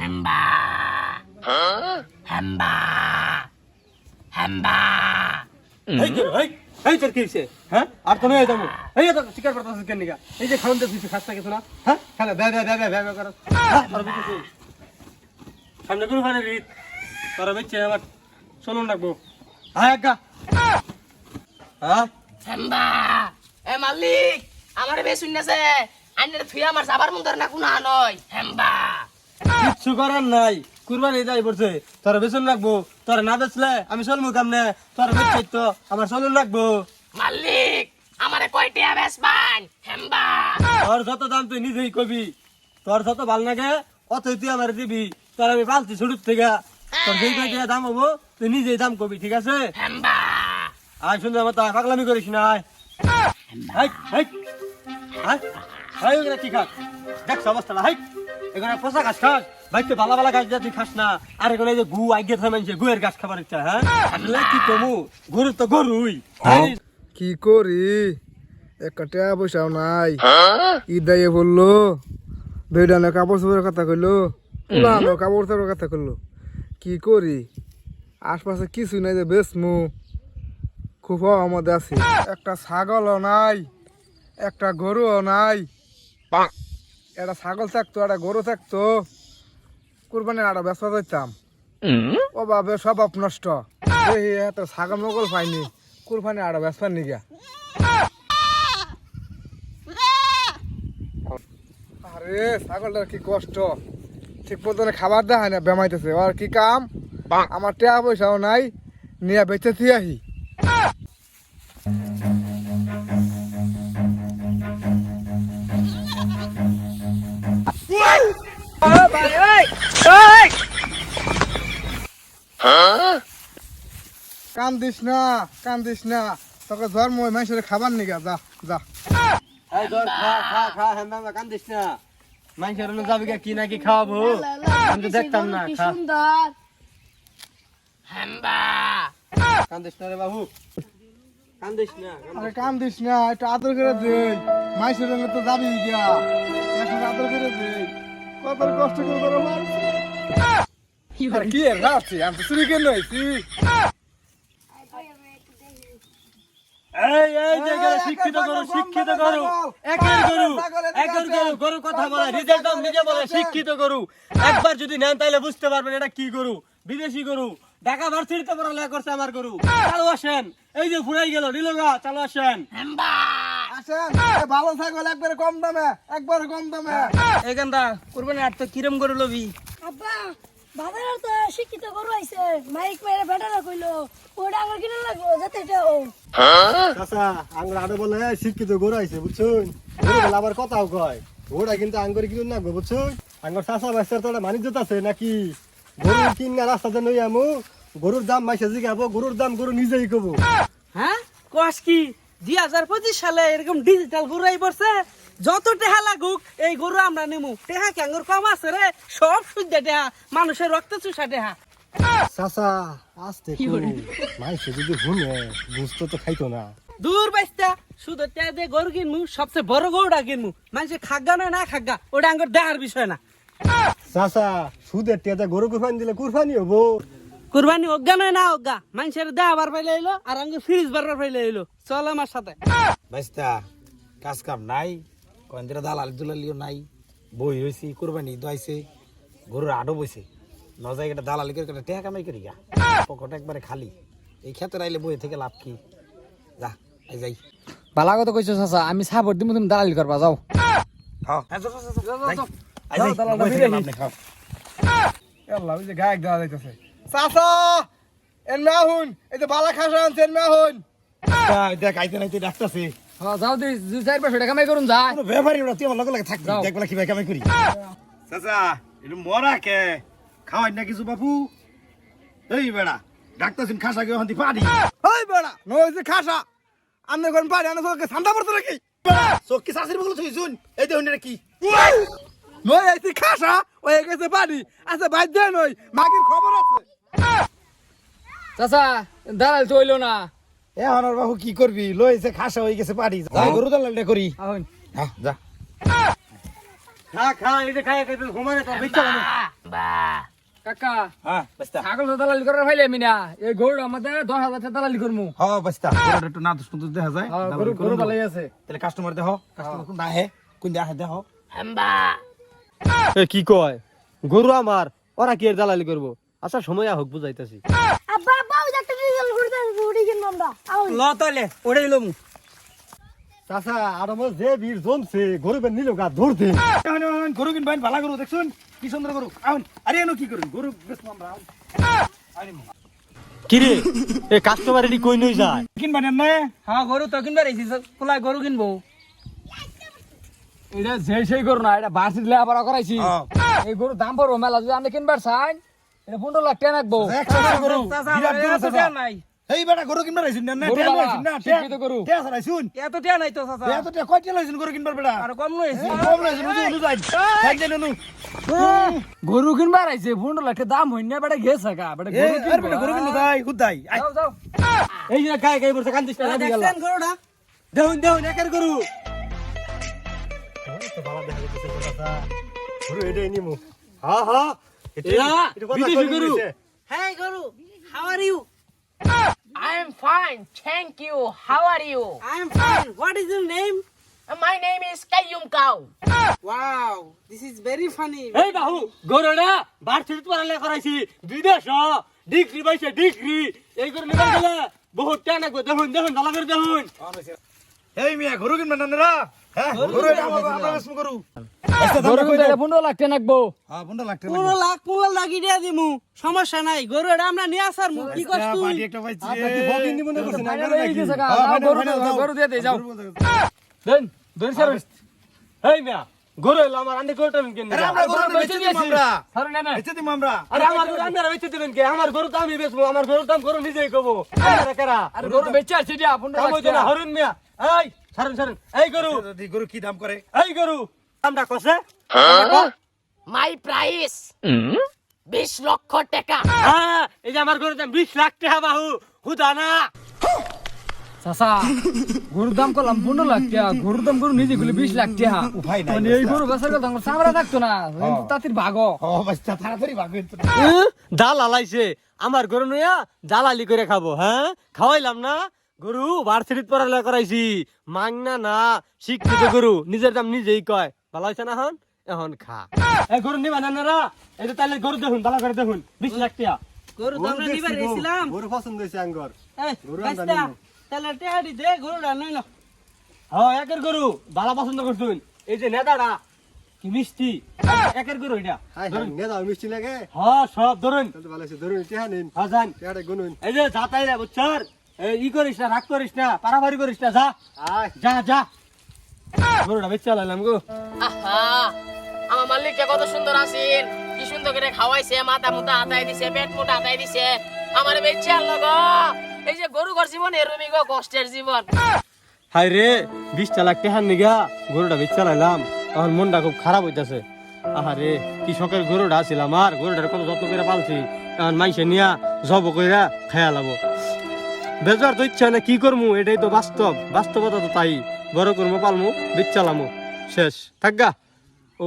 হাম্বা হাম্বা হাম্বা এই এই এই তোর কি হইছে? হ্যাঁ? আর তো নয় যাব। এই তো শিকার করতেছিস কেন নিগা? এই যে খাওন দিছিস খাসটা কিছু না হ্যাঁ? খালে বে বে বে বে বে হ্যাঁ? আর কিছু সামনে গুরু ফানে রিত তোর বেচে আমার চলুন রাখব। হ্যাঁ একা হ্যাঁ? হাম্বা এ মালিক আমার বে শুননেছে আইনের থুই আমার যাবার মন না কোনা নয়। হাম্বা কিচ্ছু করার নাই। কুরবানি যাই পড়ছে। তোর বেসন রাখব। তোর না বেচলে আমি চলবো কামনে। তোর বেচছে তো আমার চলুন রাখব। মালিক আমারে কয়টিয়া বেসবান হাম্বা। তোর যত দাম তুই নিজেই কবি। তোর যত ভালো লাগে অতই তুই আমার দিবি। তোর আমি পালছি ছুটুর থেকে। তোর যেই কয়টা দাম হব তুই নিজেই দাম কবি ঠিক আছে? হাম্বা। আয় মতো আয়, পাগলামি করিস না আয়। High high. হাই হাই ওখানে কি খাস? দেখছ অবস্থাটা হাই। এখানে পোষা গাছ খাস? ভাই তুই ভালো ভালো গাছ দিয়ে তুই খাস না। আর এখানে যে গু আগে থাকে মানুষে গুয়ের গাছ খাবার ইচ্ছা হ্যাঁ? আসলে কি কমু? গরু তো গরুই। কি করি? একটা পয়সাও নাই। ঈদ দাইয়ে বলল বেডানো কাপড় চোপড়ের কথা কইলো পুরানো কাপড় চোপড়ের কথা কইলো। কি করি? আশপাশে কিছু নাই যে বেশ মু খুব আমাদের আছি। একটা ছাগলও নাই একটা গরুও নাই। একটা ছাগল থাকতো একটা গরু থাকতো। কুরবানির একটা ব্যবসা যাইতাম। ও বাবে স্বভাব নষ্ট। এত ছাগল মগল পাইনি কুরবানি আড়া ব্যবসা নিগা আরে ছাগলটার কি কষ্ট। ঠিক মতন খাবার দেয় না বেমাইতেছে। আর কি কাম? আমার টাকা পয়সাও নাই নিয়ে বেঁচে আহি কান্দিস না কান্দিস না। তোকে জন্ম মানুষের খাবার নিগা যা যা। এই ধর খা খা খা হ্যাঁ না কান্দিস না। মানুষের যাবি কি নাকি খাওয়াবো? আমি তো দেখতাম না খা। হাম্বা। কান্দিস না রে বাবু। কান্দিস না আরে কান্দিস না একটু আদর করে দে। মাইসের রঙে তো যাবি গিয়া একটু আদর করে দে। কত কষ্ট করে তোর আমার এই গরু একবার যদি নেন বুঝতে পারবেন এটা কি গরু বিদেশি গরু ঢাকা করছে আমার গরু চালু আসেন এই যে গেল চালু আসেন ভালো ছাগল একবারে কম দামে একবারে কম দামে এখানটা কিরম গরু লবি বাজারে তো শিক্ষিত গরু আইছে। মাইক মেরে বেটারা কইলো ওটা আমার কিনে লাগল যাতে এটা ও। চাচা আঙ্গুর আড়ে বলে শিক্ষিত গরু আইছে বুঝছুন? আবার কথাও কয় ওরা কিন্তু আঙ্গুর কিনুন না গো বুঝছুন? আঙ্গুর চাচা বাইসার তো মানিজ্যত আছে নাকি? গরু কিন না রাস্তাতে নই আমু গরুর দাম মাইসে জিগাবো গরুর দাম গরু নিজেই কব হ্যাঁ? কস কি দুই হাজার পঁচিশ সালে এরকম ডিজিটাল গরু আই পড়ছে? যত টেহা লাগুক এই গরু আমরা নেমু। টেহা ক্যাঙ্গুর কম আছে রে? সব শুদ্ধ টেহা। মানুষের রক্ত চুষা টেহা। চাচা আসতে মাইসে যদি শুনে বুঝতো তো খাইতো না। দূর বাইস্তা শুধু টেহা দিয়ে গরু কিনমু সবচেয়ে বড় গরুটা কিনমু মানুষে খাগা না না খাগা ওটা আঙ্গুর দেখার বিষয় না। চাচা সুদের টেতে গরু কুরবানি দিলে কুরবানি হব। কুরবানি অজ্ঞা নয় না অজ্ঞা। মানুষের দেখাবার পাইলে এলো আর আঙ্গুর ফ্রিজ বারবার পাইলে এলো চল আমার সাথে। বাইস্তা কাজ কাম নাই। কয়েন্দিরা দালালি দুলালিও নাই বই হয়েছি কোরবানি দোয়াইছে গরুর আডো বইছে। ন জায়গাটা দালালি করে টেহা কামাই করি গা। পকেট একবারে খালি। এই ক্ষেত্রে আইলে বই থেকে লাভ কি? যা যাই। বালা কথা কইছো চাচা আমি সাপোর্ট দিমু তুমি দালালি করবা যাও। খাও। আই যাই, দালাল বই থেকে বিরাহি। লাভ নেই, খাও। আল্লাহ ওই যে গায়ক দেওয়া যাইতেছে। চাচা এর না হুন এই যে বালা খাসা আনছে এর না হুন তা, দেখ আইতে নাইতে ডাকতাছে হ্যাঁ যাও দি দুই চার পাঁচশো টাকা কামাই করুন যায় কোনো ওরা তুই আমার লগে লগে থাকবি। যাও। দেখবেলা কি কামাই করি। চাচা এটা মরা কে? খাওয়াই না কিছু বাপু? এই বেড়া ডাক্তার খাসা কেউ হান্তি পারি ওই বেড়া নয় যে খাসা। আমি কোন পারি আমি তোকে ঠান্ডা পড়তে নাকি? চোখকে শাশুড়ি বলে তুই শুন এই দেখুন এটা কি। নয় আইছি খাসা ওই গেছে পারি আচ্ছা বাদ দে নই মাগির খবর আছে। চাচা দালাল তো হইল না। এ হনার বাবু কি করবি? লইছে খাসা হয়ে গেছে পারি যা গরু দালালটা করি। হ্যাঁ যা। খা খা এই যে খাই খাই ঘুমানে তো বেচা লামু বা। কাকা হ্যাঁ বস্তা। ছাগল দালালি করার ফাইলে আমি না। এই গরু আমাদের দশ হাজার টাকা দালালি করব হ বস্তা। গরুটা একটু না দুষ্ট দেখা যায়। হ্যাঁ, গরু গরু ভালোই আছে। তাহলে কাস্টমার দেখো কাস্টমার কোন আহে কোন আহে দেখো হেম্বা এ কি কয়? গরু আমার ওরা কি এর দালালি করব? আচ্ছা সময় হোক বুঝাইতাছি। আব্বা আব্বা ওই একটা ডিজেল ঘুরতে ঘুরে কিনবো আমরা ল তাহলে ওটাই লমু। চাচা আরও মোর যে ভিড় জমছে গরু বেন নিল গা ধরতে এখন, গরু দেখছুন? কি সুন্দর গরু। আউন আরে এনো কি করুন? গরু বেশ আমরা আউন। কি এ কাস্টমার এডি কই নই যায়? কিনবেন না? হ্যাঁ গরু তো কিনবার আইছি পোলা গরু কিনবো। এটা যে সেই গরু না এটা বাসি দিলে আবার করাইছি। এই গরু দাম পড়ব মেলা যদি আমি কিনবার চাই এটা পনেরো লাখ টাকা রাখব। নাই এই বেটা গরু কিনবার আইছুন না? টেয়া বালা, না? গরু। টেয়া ছাড়াইছুন এত টেয়া নাই তো চাচা। টেয়া টেয়া। কয় টেয়া লইছুন গরু কিনবার বেটা? আর কম লইছি কম লইছুন বুঝি অনু যাই। যাই ননু। গরু কিনবার আইছে পনেরো লাখ দাম হইন না বেটা? গেছে কা বেটা এই গরু আরে বেটা গরু কিনু যাই হুদ যাও যাও। এই যে গায় গায় বসে কান্দিস না গেল। দেখছেন গরুটা দেউন দেউন একের গরু তো ভালো দেখা যাচ্ছে চাচা গরু এটাই নিমু হ্যাঁ হ্যাঁ এরা বিদেশি গরু হ্যাঁ গরু how are you I am fine thank you how are you I am fine what is your name my name is Kaiyum cow wow this is very funny এই বাহু গরুটা বার্ষিক পড়ালে করাইছি বিদেশ ডিগ্রি পাইছে ডিগ্রি এই গরু নিবার গেলে বহুত টাকা লাগবে দেখুন দেখুন ভালো করে দেখুন এই মিয়া গরু কিনবেন না রা হ্যাঁ গরু এটা আমার আমরা বেশ গরু গরু হ্যাঁ বন্ধ লাগতে পনেরো লাখ পনেরো লাখ ইডিয়া দিমু। সমস্যা নাই গরু এটা আমরা নিয়ে আসার মু কি করছ তুই? বাড়ি একটা পাইছি। আপনার বকিন নিমু না করছেন? ফাইনাল নাকি? গেছে কা, হ্যাঁ, গরু ফাইনাল, দাও, যাও। গরু দিয়ে দে যাও। গরু। দেন স্যার এই মিয়া গরু এলো আমার আন্ডি গরুটা কেন? আরে আমরা গরু বেচে দিই আমরা। স্যার না না। বেচে দিই আমরা। আরে আমার গরু আপনারা বেচে দেবেন কে? আমার গরু তো আমি বেচবো আমার গরুর দাম গরু নিজেই কবো আপনারা কারা? আরে গরু বেচে আসছি দিয়া পনেরো কাম হইতো না। হরুন মিয়া এই সারুন সারুন। এই গরু। গরু কি দাম করে? এই গরু। দামটা কষে? মাই প্রাইস বিশ লক্ষ টাকা। হ্যাঁ এই যে আমার গরুর দাম বিশ লাখ টাকা বাহু। হুদা না। চাচা গরুর দাম করলাম পনেরো লাখ টাকা গরুর দাম গরু নিজে গুলো বিশ লাখ টাকা। মানে এই গরু বেচার কথা আমার চামড়া থাকতো না তাঁতির ভাগ তাড়াতাড়ি ডাল আলাইছে। আমার গরু নইয়া জালালি করে খাব হ্যাঁ? খাওয়াইলাম না। গরু ভার্সিটিত পড়ালেখা করাইছি। মাংনা না শিক্ষিত গরু নিজের দাম নিজেই কয়। ভালো হয়েছে না এখন এখন খা। এই গরু নিবা না না এই যে তাহলে গরু দেখুন ভালো করে দেখুন। বিশ লাখ টাকা গরু তো আমরা নিবার গরু পছন্দ হয়েছে আঙ্গর। এই, গরু আমরা। তাহলে টেহারি দে গরুটা নইল হ্যাঁ একের গরু ভালো পছন্দ করছুন এই যে নেতাটা কি মিষ্টি। একের গরু এটা। নেদা মিষ্টি লাগে। হ্যাঁ সব ধরুন। তাহলে ভালো আছে ধরুন টেহা নিন। হ্যাঁ যান। টেহাটা গুনুন। এই যে যাতাই রে বুঝছর? এই ই করিস না রাগ করিস না পারাপারি করিস না যা। যা যা। গরুটা বেচ চালাইলাম গো। আহা আমার মালিককে কত সুন্দর আছেন কি সুন্দর করে খাওয়াইছে মাথা মুতা আতাই দিছে পেট মুটা আতাই দিছে। আমার বেচে আনলো গো। এই যে গরু ঘর জীবন এরমি গো কষ্টের জীবন। হাই রে বিশটা লাখ টাকার নিগা গরুটা বেচ চালাইলাম আমার মনটা খুব খারাপ হইতাছে। আহারে কৃষকের গরুটা আছিল আমার। গরুটার কত যত্ন করে পালছি। এখন মাইসে নিয়া জব কইরা খায়া লাবো। বেজার তো ইচ্ছা না কি করমু? এটাই তো বাস্তব। বাস্তবতা তো তাই। বড় করব পালমু বিচ্ছালামু। শেষ। থাকগা ও